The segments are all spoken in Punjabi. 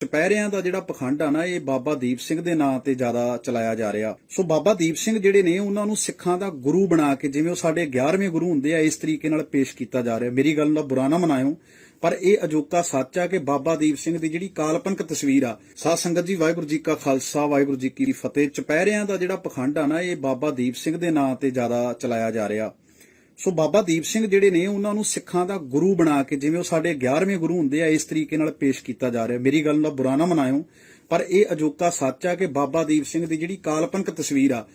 ਚਪਹਿਰਿਆਂ ਦਾ ਜਿਹੜਾ ਪਖੰਡ ਆ ਨਾ, ਇਹ ਬਾਬਾ ਦੀਪ ਸਿੰਘ ਦੇ ਨਾਂ ਤੇ ਜ਼ਿਆਦਾ ਚਲਾਇਆ ਜਾ ਰਿਹਾ। ਸੋ ਬਾਬਾ ਦੀਪ ਸਿੰਘ ਜਿਹੜੇ ਨੇ, ਉਹਨਾਂ ਨੂੰ ਸਿੱਖਾਂ ਦਾ ਗੁਰੂ ਬਣਾ ਕੇ ਜਿਵੇਂ ਉਹ ਸਾਡੇ 11ਵੇਂ ਗੁਰੂ ਹੁੰਦੇ ਆ, ਇਸ ਤਰੀਕੇ ਨਾਲ ਪੇਸ਼ ਕੀਤਾ ਜਾ ਰਿਹਾ। ਮੇਰੀ ਗੱਲ ਦਾ ਬੁਰਾ ਨਾ ਮਨਾਇਓ, ਪਰ ਇਹ ਅਜੋਕਾ ਸੱਚ ਆ ਕਿ ਬਾਬਾ ਦੀਪ ਸਿੰਘ ਦੀ ਜਿਹੜੀ ਕਾਲਪਨਿਕ ਤਸਵੀਰ ਆ, ਸਾਧ ਸੰਗਤ ਜੀ, ਵਾਹਿਗੁਰੂ ਜੀ ਕਾ ਖਾਲਸਾ, ਵਾਹਿਗੁਰੂ ਜੀ ਕੀ ਫਤਿਹ, ਚਪਹਿਰਿਆਂ ਦਾ ਜਿਹੜਾ ਪਖੰਡ ਆ ਨਾ, ਇਹ ਬਾਬਾ ਦੀਪ ਸਿੰਘ ਦੇ ਨਾਂ ਤੇ ਜ਼ਿਆਦਾ ਚਲਾਇਆ ਜਾ ਰਿਹਾ। ਸੋ ਬਾਬਾ ਦੀਪ ਸਿੰਘ ਜਿਹੜੇ ਨੇ, ਉਹਨਾਂ ਨੂੰ ਸਿੱਖਾਂ ਦਾ ਗੁਰੂ ਬਣਾ ਕੇ, ਜਿਵੇਂ ਉਹ ਸਾਡੇ 11ਵੇਂ ਗੁਰੂ ਹੁੰਦੇ ਆ, ਇਸ ਤਰੀਕੇ ਨਾਲ ਪੇਸ਼ ਕੀਤਾ ਜਾ ਰਿਹਾ। ਮੇਰੀ ਗੱਲ ਦਾ ਬੁਰਾ ਨਾ ਮਨਾਇਓ, ਪਰ ਇਹ ਅਜੋਕਾ ਸੱਚ ਆ ਕਿ ਬਾਬਾ ਦੀਪ ਸਿੰਘ ਦੀ ਜਿਹੜੀ ਕਾਲਪਨਿਕ ਤਸਵੀਰ ਆ,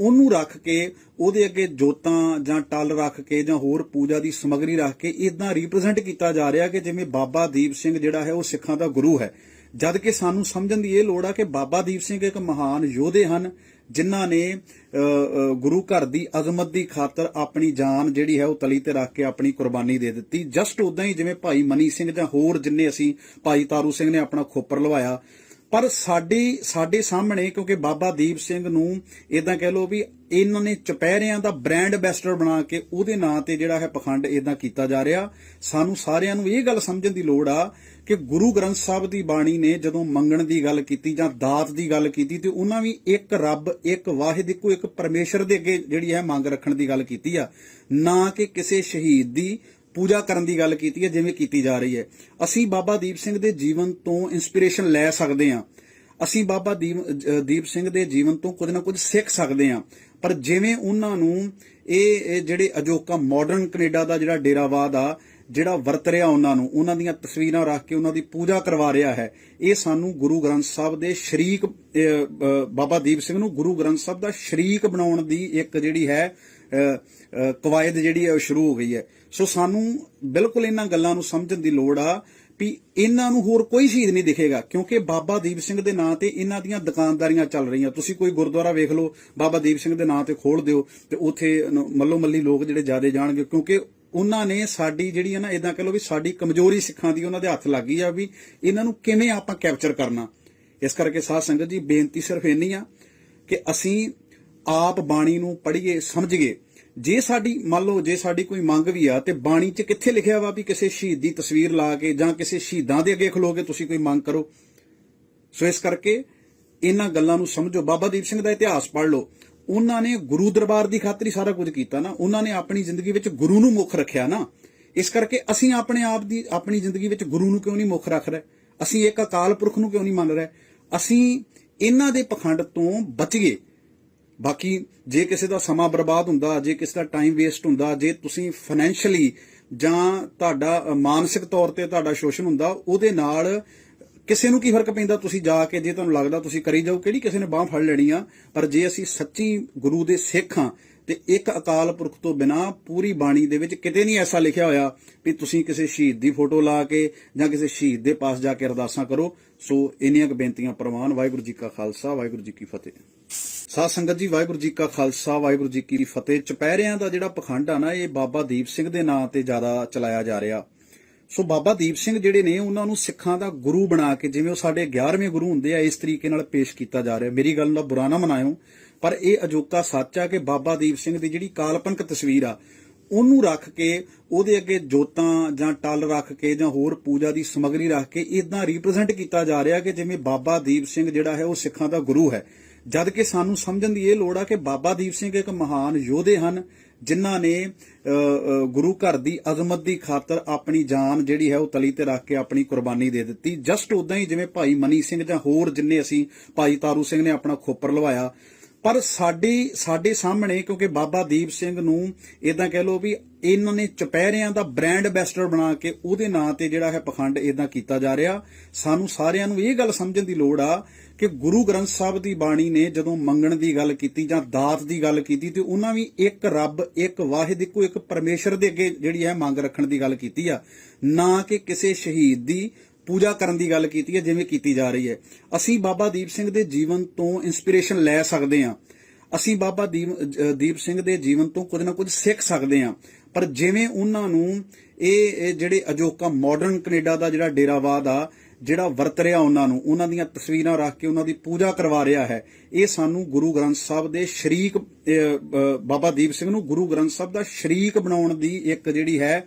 ਉਹਨੂੰ ਰੱਖ ਕੇ, ਉਹਦੇ ਅੱਗੇ ਜੋਤਾਂ ਜਾਂ ਟੱਲ ਰੱਖ ਕੇ ਜਾਂ ਹੋਰ ਪੂਜਾ ਦੀ ਸਮੱਗਰੀ ਰੱਖ ਕੇ ਇਦਾਂ ਰਿਪਰੈਜ਼ੈਂਟ ਕੀਤਾ ਜਾ ਰਿਹਾ ਕਿ ਜਿਵੇਂ ਬਾਬਾ ਦੀਪ ਸਿੰਘ ਜਿਹੜਾ ਹੈ, ਉਹ ਸਿੱਖਾਂ ਦਾ ਗੁਰੂ ਹੈ। ਜਦ ਕਿ ਸਾਨੂੰ ਸਮਝਣ ਦੀ ਇਹ ਲੋੜ ਆ ਕਿ ਬਾਬਾ ਦੀਪ ਸਿੰਘ ਇੱਕ ਮਹਾਨ ਯੋਧੇ ਹਨ ਜਿਨ੍ਹਾਂ ਨੇ ਅ, ਗੁਰੂ ਘਰ ਦੀ ਅਜ਼ਮਤ ਦੀ ਖਾਤਰ ਆਪਣੀ ਜਾਨ ਜਿਹੜੀ ਹੈ ਉਹ ਤਲੀ ਤੇ ਰੱਖ ਕੇ ਆਪਣੀ ਕੁਰਬਾਨੀ ਦੇ ਦਿੱਤੀ। ਜਸਟ ਉਦਾਂ ਹੀ ਜਿਵੇਂ ਭਾਈ ਮਨੀ ਸਿੰਘ ਜਾਂ ਹੋਰ ਜਿੰਨੇ ਅਸੀਂ ਭਾਈ ਤਾਰੂ ਸਿੰਘ ਨੇ ਆਪਣਾ ਖੋਪਰ ਲਵਾਇਆ ਪਰ ਸਾਡੀ, ਸਾਡੇ ਸਾਹਮਣੇ, ਕਿਉਂਕਿ ਬਾਬਾ ਦੀਪ ਸਿੰਘ ਨੂੰ ਇਦਾਂ ਕਹਿ ਲਓ ਵੀ ਇਹਨਾਂ ਨੇ ਚਪਹਿਰਿਆਂ ਦਾ ਬ੍ਰਾਂਡ ਐਂਬੈਸਡਰ ਬਣਾ ਕੇ ਉਹਦੇ ਨਾਂ ਤੇ ਜਿਹੜਾ ਹੈ ਪਖੰਡ ਇਦਾਂ ਕੀਤਾ ਜਾ ਰਿਹਾ। ਸਾਨੂੰ ਸਾਰਿਆਂ ਨੂੰ ਇਹ ਗੱਲ ਸਮਝਣ ਦੀ ਲੋੜ ਆ ਕਿ ਗੁਰੂ ਗ੍ਰੰਥ ਸਾਹਿਬ ਦੀ ਬਾਣੀ ਨੇ ਜਦੋਂ ਮੰਗਣ ਦੀ ਗੱਲ ਕੀਤੀ ਜਾਂ ਦਾਤ ਦੀ ਗੱਲ ਕੀਤੀ ਤੇ ਉਹਨਾਂ ਵੀ ਇੱਕ ਰੱਬ, ਇੱਕ ਵਾਹਿਦ ਇੱਕੋ ਇੱਕ ਪਰਮੇਸ਼ਰ ਦੇ ਅੱਗੇ ਜਿਹੜੀ ਹੈ ਮੰਗ ਰੱਖਣ ਦੀ ਗੱਲ ਕੀਤੀ ਆ। ਨਾ ਕਿ ਕਿਸੇ ਸ਼ਹੀਦ ਦੀ ਪੂਜਾ ਕਰਨ ਦੀ ਗੱਲ ਕੀਤੀ ਹੈ, ਜਿਵੇਂ ਕੀਤੀ ਜਾ ਰਹੀ ਹੈ। ਅਸੀਂ ਬਾਬਾ ਦੀਪ ਸਿੰਘ ਦੇ ਜੀਵਨ ਤੋਂ ਇਨਸਪੀਰੇਸ਼ਨ ਲੈ ਸਕਦੇ ਹਾਂ। ਅਸੀਂ ਬਾਬਾ ਦੀਪ ਦੀਪ ਸਿੰਘ ਦੇ ਜੀਵਨ ਤੋਂ ਕੁਝ ਨਾ ਕੁਝ ਸਿੱਖ ਸਕਦੇ ਹਾਂ। ਪਰ ਜਿਵੇਂ ਉਹਨਾਂ ਨੂੰ ਇਹ ਜਿਹੜੇ ਅਜੋਕਾ ਮਾਡਰਨ ਕੈਨੇਡਾ ਦਾ ਜਿਹੜਾ ਡੇਰਾਵਾਦ ਆ, ਜਿਹੜਾ ਵਰਤ ਰਿਹਾ ਉਹਨਾਂ ਨੂੰ, ਉਹਨਾਂ ਦੀਆਂ ਤਸਵੀਰਾਂ ਰੱਖ ਕੇ ਉਹਨਾਂ ਦੀ ਪੂਜਾ ਕਰਵਾ ਰਿਹਾ ਹੈ, ਇਹ ਸਾਨੂੰ ਗੁਰੂ ਗ੍ਰੰਥ ਸਾਹਿਬ ਦੇ ਸ਼ਰੀਕ ਬਾਬਾ ਦੀਪ ਸਿੰਘ ਨੂੰ ਗੁਰੂ ਗ੍ਰੰਥ ਸਾਹਿਬ ਦਾ ਸ਼ਰੀਕ ਬਣਾਉਣ ਦੀ ਇੱਕ ਜਿਹੜੀ ਹੈ ਕਵਾਇਦ ਜਿਹੜੀ ਹੈ ਉਹ ਸ਼ੁਰੂ ਹੋ ਗਈ ਹੈ। ਸੋ ਸਾਨੂੰ ਬਿਲਕੁਲ ਇਹਨਾਂ ਗੱਲਾਂ ਨੂੰ ਸਮਝਣ ਦੀ ਲੋੜ ਆ ਵੀ ਇਹਨਾਂ ਨੂੰ ਹੋਰ ਕੋਈ ਸ਼ਹੀਦ ਨਹੀਂ ਦਿਖੇਗਾ, ਕਿਉਂਕਿ ਬਾਬਾ ਦੀਪ ਸਿੰਘ ਦੇ ਨਾਂ ਤੇ ਇਹਨਾਂ ਦੀਆਂ ਦੁਕਾਨਦਾਰੀਆਂ ਚੱਲ ਰਹੀਆਂ। ਤੁਸੀਂ ਕੋਈ ਗੁਰਦੁਆਰਾ ਵੇਖ ਲਓ, ਬਾਬਾ ਦੀਪ ਸਿੰਘ ਦੇ ਨਾਂ ਤੇ ਖੋਲ ਦਿਓ ਤੇ ਉੱਥੇ ਮੱਲੋ ਮੱਲੀ ਲੋਕ ਜਿਹੜੇ ਜ਼ਿਆਦੇ ਜਾਣਗੇ, ਕਿਉਂਕਿ ਉਹਨਾਂ ਨੇ ਸਾਡੀ ਜਿਹੜੀ ਹੈ ਨਾ ਇਦਾਂ ਕਹ ਲਓ ਵੀ ਸਾਡੀ ਕਮਜ਼ੋਰੀ ਸਿੱਖਾਂ ਦੀ ਉਹਨਾਂ ਦੇ ਹੱਥ ਲੱਗ ਗਈ ਆ ਵੀ ਇਹਨਾਂ ਨੂੰ ਕਿਵੇਂ ਆਪਾਂ ਕੈਪਚਰ ਕਰਨਾ। ਇਸ ਕਰਕੇ ਸਾਧ ਸੰਗਤ ਜੀ ਬੇਨਤੀ ਸਿਰਫ ਇੰਨੀ ਆ ਕਿ ਅਸੀਂ ਆਪ ਬਾਣੀ ਨੂੰ ਪੜ੍ਹੀਏ, ਸਮਝੀਏ। ਜੇ ਸਾਡੀ, ਮੰਨ ਲਓ ਜੇ ਸਾਡੀ ਕੋਈ ਮੰਗ ਵੀ ਆ, ਤੇ ਬਾਣੀ 'ਚ ਕਿੱਥੇ ਲਿਖਿਆ ਵਾ ਵੀ ਕਿਸੇ ਸ਼ਹੀਦ ਦੀ ਤਸਵੀਰ ਲਾ ਕੇ ਜਾਂ ਕਿਸੇ ਸ਼ਹੀਦਾਂ ਦੇ ਅੱਗੇ ਖਲੋ ਕੇ ਤੁਸੀਂ ਕੋਈ ਮੰਗ ਕਰੋ? ਸੋ ਇਸ ਕਰਕੇ ਇਹਨਾਂ ਗੱਲਾਂ ਨੂੰ ਸਮਝੋ। ਬਾਬਾ ਦੀਪ ਸਿੰਘ ਦਾ ਇਤਿਹਾਸ ਪੜ੍ਹ ਲਓ। ਉਹਨਾਂ ਨੇ ਗੁਰੂ ਦਰਬਾਰ ਦੀ ਖਾਤਰ ਹੀ ਸਾਰਾ ਕੁਝ ਕੀਤਾ ਨਾ। ਉਹਨਾਂ ਨੇ ਆਪਣੀ ਜ਼ਿੰਦਗੀ ਵਿੱਚ ਗੁਰੂ ਨੂੰ ਮੁੱਖ ਰੱਖਿਆ ਨਾ। ਇਸ ਕਰਕੇ ਅਸੀਂ ਆਪਣੇ ਆਪ ਦੀ, ਆਪਣੀ ਜ਼ਿੰਦਗੀ ਵਿੱਚ ਗੁਰੂ ਨੂੰ ਕਿਉਂ ਨਹੀਂ ਮੁੱਖ ਰੱਖ ਰਹੇ? ਅਸੀਂ ਇੱਕ ਅਕਾਲ ਪੁਰਖ ਨੂੰ ਕਿਉਂ ਨਹੀਂ ਮੰਨ ਰਹੇ? ਅਸੀਂ ਇਹਨਾਂ ਦੇ ਪਖੰਡ ਤੋਂ ਬਚੀਏ। ਬਾਕੀ ਜੇ ਕਿਸੇ ਦਾ ਸਮਾਂ ਬਰਬਾਦ ਹੁੰਦਾ, ਜੇ ਕਿਸੇ ਦਾ ਟਾਈਮ ਵੇਸਟ ਹੁੰਦਾ, ਜੇ ਤੁਸੀਂ ਫਾਈਨੈਂਸ਼ੀਅਲੀ ਜਾਂ ਤੁਹਾਡਾ ਮਾਨਸਿਕ ਤੌਰ ਤੇ ਤੁਹਾਡਾ ਸ਼ੋਸ਼ਣ ਹੁੰਦਾ, ਉਹਦੇ ਨਾਲ ਕਿਸੇ ਨੂੰ ਕੀ ਫ਼ਰਕ ਪੈਂਦਾ? ਤੁਸੀਂ ਜਾ ਕੇ ਜੇ ਤੁਹਾਨੂੰ ਲੱਗਦਾ ਤੁਸੀਂ ਕਰੀ ਜਾਓ, ਕਿਹੜੀ ਕਿਸੇ ਨੇ ਬਾਹ ਫੜ ਲੈਣੀ ਆ? ਪਰ ਜੇ ਅਸੀਂ ਸੱਚੀ ਗੁਰੂ ਦੇ ਸਿੱਖ ਹਾਂ, ਤੇ ਇੱਕ ਅਕਾਲ ਪੁਰਖ ਤੋਂ ਬਿਨਾ ਪੂਰੀ ਬਾਣੀ ਦੇ ਵਿੱਚ ਕਿਤੇ ਨਹੀਂ ਐਸਾ ਲਿਖਿਆ ਹੋਇਆ ਵੀ ਤੁਸੀਂ ਕਿਸੇ ਸ਼ਹੀਦ ਦੀ ਫੋਟੋ ਲਾ ਕੇ ਜਾਂ ਕਿਸੇ ਸ਼ਹੀਦ ਦੇ ਪਾਸ ਜਾ ਕੇ ਅਰਦਾਸਾਂ ਕਰੋ। ਸੋ ਇੰਨੀਆਂ ਕੁ ਬੇਨਤੀਆਂ ਪ੍ਰਵਾਨ। ਵਾਹਿਗੁਰੂ ਜੀ ਕਾ ਖਾਲਸਾ, ਵਾਹਿਗੁਰੂ ਜੀ ਕੀ ਫਤਿਹ। ਸਾਧ ਸੰਗਤ ਜੀ, ਵਾਹਿਗੁਰੂ ਜੀ ਕਾ ਖਾਲਸਾ, ਵਾਹਿਗੁਰੂ ਜੀ ਕੀ ਫਤਿਹ। ਚਪਹਿਰਿਆਂ ਦਾ ਜਿਹੜਾ ਪਖੰਡ ਆ ਨਾ, ਇਹ ਬਾਬਾ ਦੀਪ ਸਿੰਘ ਦੇ ਨਾਂ ਤੇ ਜ਼ਿਆਦਾ ਚਲਾਇਆ ਜਾ ਰਿਹਾ। ਸੋ ਬਾਬਾ ਦੀਪ ਸਿੰਘ ਜਿਹੜੇ ਨੇ, ਉਹਨਾਂ ਨੂੰ ਸਿੱਖਾਂ ਦਾ ਗੁਰੂ ਬਣਾ ਕੇ, ਜਿਵੇਂ ਉਹ ਸਾਡੇ 11ਵੇਂ ਗੁਰੂ ਹੁੰਦੇ ਆ, ਇਸ ਤਰੀਕੇ ਨਾਲ ਪੇਸ਼ ਕੀਤਾ ਜਾ ਰਿਹਾ। ਮੇਰੀ ਗੱਲ ਦਾ ਬੁਰਾ ਨਾ ਮਨਾਇਓ, ਪਰ ਇਹ ਅਜੋਕਾ ਸੱਚ ਆ ਕਿ ਬਾਬਾ ਦੀਪ ਸਿੰਘ ਦੀ ਜਿਹੜੀ ਕਾਲਪਨਿਕ ਤਸਵੀਰ ਆ, ਉਹਨੂੰ ਰੱਖ ਕੇ, ਉਹਦੇ ਅੱਗੇ ਜੋਤਾਂ ਜਾਂ ਟੱਲ ਰੱਖ ਕੇ ਜਾਂ ਹੋਰ ਪੂਜਾ ਦੀ ਸਮੱਗਰੀ ਰੱਖ ਕੇ ਇਦਾਂ ਰਿਪਰੈਜ਼ੈਂਟ ਕੀਤਾ ਜਾ ਰਿਹਾ ਕਿ ਜਿਵੇਂ ਬਾਬਾ ਦੀਪ ਸਿੰਘ ਜਿਹੜਾ ਹੈ, ਉਹ ਸਿੱਖਾਂ ਦਾ ਗੁਰੂ ਹੈ। ਜਦ ਕਿ ਸਾਨੂੰ ਸਮਝਣ ਦੀ ਇਹ ਲੋੜ ਆ ਕਿ ਬਾਬਾ ਦੀਪ ਸਿੰਘ ਇੱਕ ਮਹਾਨ ਯੋਧੇ ਹਨ ਜਿਨ੍ਹਾਂ ਨੇ ਅ, ਗੁਰੂ ਘਰ ਦੀ ਅਜ਼ਮਤ ਦੀ ਖਾਤਰ ਆਪਣੀ ਜਾਨ ਜਿਹੜੀ ਹੈ ਉਹ ਤਲੀ ਤੇ ਰੱਖ ਕੇ ਆਪਣੀ ਕੁਰਬਾਨੀ ਦੇ ਦਿੱਤੀ। ਜਸਟ ਉਦਾਂ ਹੀ ਜਿਵੇਂ ਭਾਈ ਮਨੀ ਸਿੰਘ ਜਾਂ ਹੋਰ ਜਿੰਨੇ ਅਸੀਂ ਭਾਈ ਤਾਰੂ ਸਿੰਘ ਨੇ ਆਪਣਾ ਖੋਪਰ ਲਵਾਇਆ ਪਰ ਸਾਡੀ, ਸਾਡੇ ਸਾਹਮਣੇ, ਕਿਉਂਕਿ ਬਾਬਾ ਦੀਪ ਸਿੰਘ ਨੂੰ ਇਦਾਂ ਕਹਿ ਲਓ ਵੀ ਇਹਨਾਂ ਨੇ ਚਪਹਿਰਿਆਂ ਦਾ ਬ੍ਰਾਂਡ ਐਂਬੈਸਡਰ ਬਣਾ ਕੇ ਉਹਦੇ ਨਾਂ ਤੇ ਜਿਹੜਾ ਹੈ ਪਖੰਡ ਇਦਾਂ ਕੀਤਾ ਜਾ ਰਿਹਾ। ਸਾਨੂੰ ਸਾਰਿਆਂ ਨੂੰ ਇਹ ਗੱਲ ਸਮਝਣ ਦੀ ਲੋੜ ਆ ਕਿ ਗੁਰੂ ਗ੍ਰੰਥ ਸਾਹਿਬ ਦੀ ਬਾਣੀ ਨੇ ਜਦੋਂ ਮੰਗਣ ਦੀ ਗੱਲ ਕੀਤੀ ਜਾਂ ਦਾਤ ਦੀ ਗੱਲ ਕੀਤੀ ਤੇ ਉਹਨਾਂ ਵੀ ਇੱਕ ਰੱਬ, ਇੱਕ ਵਾਹਿਦ, ਇੱਕੋ ਇੱਕ ਪਰਮੇਸ਼ਰ ਦੇ ਅੱਗੇ ਜਿਹੜੀ ਹੈ ਮੰਗ ਰੱਖਣ ਦੀ ਗੱਲ ਕੀਤੀ ਆ। ਨਾ ਕਿ ਕਿਸੇ ਸ਼ਹੀਦ ਦੀ ਪੂਜਾ ਕਰਨ ਦੀ ਗੱਲ ਕੀਤੀ ਹੈ, ਜਿਵੇਂ ਕੀਤੀ ਜਾ ਰਹੀ ਹੈ। ਅਸੀਂ ਬਾਬਾ ਦੀਪ ਸਿੰਘ ਦੇ ਜੀਵਨ ਤੋਂ ਇਨਸਪੀਰੇਸ਼ਨ ਲੈ ਸਕਦੇ ਹਾਂ। ਅਸੀਂ ਬਾਬਾ ਦੀਪ ਦੀਪ ਸਿੰਘ ਦੇ ਜੀਵਨ ਤੋਂ ਕੁਝ ਨਾ ਕੁਝ ਸਿੱਖ ਸਕਦੇ ਹਾਂ। ਪਰ ਜਿਵੇਂ ਉਹਨਾਂ ਨੂੰ ਇਹ ਜਿਹੜੇ ਅਜੋਕਾ ਮਾਡਰਨ ਕੈਨੇਡਾ ਦਾ ਜਿਹੜਾ ਡੇਰਾਵਾਦ ਆ, ਜਿਹੜਾ ਵਰਤ ਰਿਹਾ ਉਹਨਾਂ ਨੂੰ, ਉਹਨਾਂ ਦੀਆਂ ਤਸਵੀਰਾਂ ਰੱਖ ਕੇ ਉਹਨਾਂ ਦੀ ਪੂਜਾ ਕਰਵਾ ਰਿਹਾ ਹੈ, ਇਹ ਸਾਨੂੰ ਗੁਰੂ ਗ੍ਰੰਥ ਸਾਹਿਬ ਦੇ ਸ਼ਰੀਕ ਬਾਬਾ ਦੀਪ ਸਿੰਘ ਨੂੰ ਗੁਰੂ ਗ੍ਰੰਥ ਸਾਹਿਬ ਦਾ ਸ਼ਰੀਕ ਬਣਾਉਣ ਦੀ ਇੱਕ ਜਿਹੜੀ ਹੈ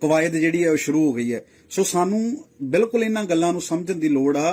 ਕਵਾਇਦ ਜਿਹੜੀ ਹੈ ਉਹ ਸ਼ੁਰੂ ਹੋ ਗਈ ਹੈ। ਸੋ ਸਾਨੂੰ ਬਿਲਕੁਲ ਇਹਨਾਂ ਗੱਲਾਂ ਨੂੰ ਸਮਝਣ ਦੀ ਲੋੜ ਆ